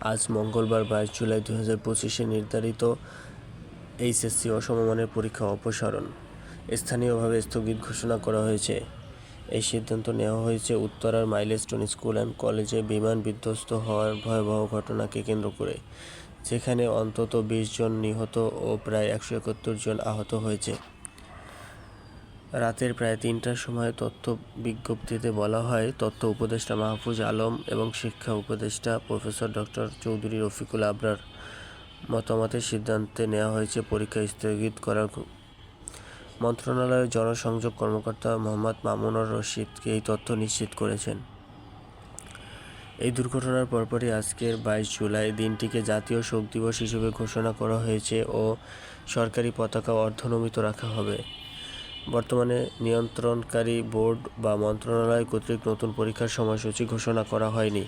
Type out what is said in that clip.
আজ মঙ্গলবার বাইশ জুলাই দু হাজার পঁচিশে নির্ধারিত এইচএসসি ও পরীক্ষা অপসারণ। স্থানীয়ভাবে স্থগিত ঘোষণা করা হয়েছে। এই সিদ্ধান্ত নেওয়া হয়েছে উত্তরার মাইলস্টোন স্কুল অ্যান্ড কলেজে বিমান বিধ্বস্ত হওয়ার ভয়াবহ ঘটনাকে কেন্দ্র করে, যেখানে অন্তত বিশ জন নিহত ও প্রায় একশো একাত্তর জন আহত হয়েছে। রাতের প্রায় তিনটার সময় তথ্য বিজ্ঞপ্তিতে বলা হয়, তথ্য উপদেষ্টা মাহফুজ আলম এবং শিক্ষা উপদেষ্টা প্রফেসর ডক্টর চৌধুরী রফিকুল আবরার মতামতের সিদ্ধান্তে নেওয়া হয়েছে, পরীক্ষা স্থগিত করার মন্ত্রণালয়ের জনসংযোগ কর্মকর্তা মোহাম্মদ মামুনুর রশিদকে এই তথ্য নিশ্চিত করেছেন। এই দুর্ঘটনার পরপরই আজকের বাইশ জুলাই দিনটিকে জাতীয় শোক দিবস হিসেবে ঘোষণা করা হয়েছে ও সরকারি পতাকা অর্ধনমিত রাখা হবে। বর্তমানে নিয়ন্ত্রণকারী বোর্ড বা মন্ত্রণালয় কর্তৃক নতুন পরীক্ষার সময়সূচি ঘোষণা করা হয়নি।